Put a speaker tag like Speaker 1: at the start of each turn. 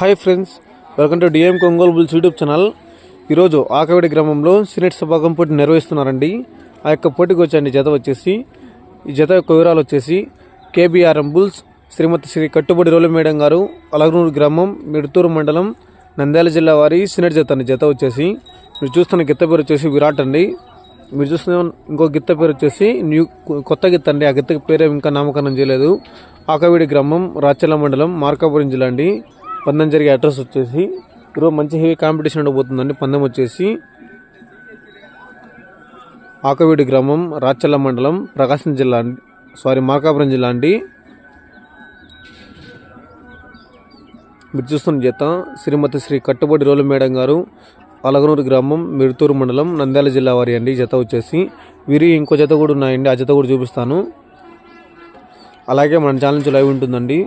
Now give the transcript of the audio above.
Speaker 1: Hi friends welcome to DM కొంగోలు bulls YouTube channel. ఈరోజు ఆకవిడి గ్రామంలో senate సభాగం పోటీ నిర్వహిస్తున్నారండి. ఆ యొక్క పోటీకి వచ్చండి జత వచ్చేసి ఈ జత యొక్క వివరాలు వచ్చేసి కేబీఆర్ఎం బుల్స్ శ్రీమతి శ్రీ కట్టుబడి రోలు మేడం గారు అలగనూరు గ్రామం మిడుతూరు మండలం నంద్యాల జిల్లా వారి సినెట్ జత అండి జత వచ్చేసి మీరు చూస్తున్న గిత్త పేరు వచ్చేసి విరాట్ అండి మీరు చూస్తున్న ఇంకో గిత్త పేరు వచ్చేసి న్యూ కొత్త గిత్త అండి. ఆ గిత్త పేరు ఇంకా నామకరణం చేయలేదు. ఆకవీడి గ్రామం రాచల్ల మండలం మార్కాపురం జిల్లా అండి. పందెం జరిగే అడ్రస్ వచ్చేసి ఈరోజు మంచి హెవీ కాంపిటీషన్ ఉండబోతుందండి పందెం వచ్చేసి ఆకవీడి గ్రామం రాచల్ల మండలం ప్రకాశం జిల్లా అండి. సారీ మార్కాపురం జిల్లా అండి. మీరు చూస్తున్న జత శ్రీమతి శ్రీ కట్టుబడి రోలు మేడం గారు అలగనూరు గ్రామం మిరుతూరు మండలం నంద్యాల జిల్లా వారి అండి. జత వచ్చేసి వీరి ఇంకో జత కూడా ఉన్నాయండి. ఆ జత కూడా చూపిస్తాను. అలాగే మన ఛానల్ నుంచి లైవ్ ఉంటుందండి.